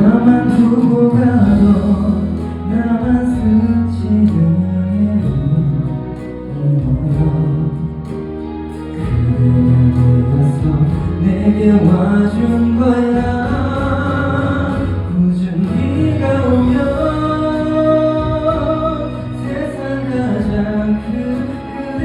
나만 두고 가도 나만 스치는 그대가 되어서 내게 와준 거야. 꾸준히 가 오면 세상 가장 큰 그대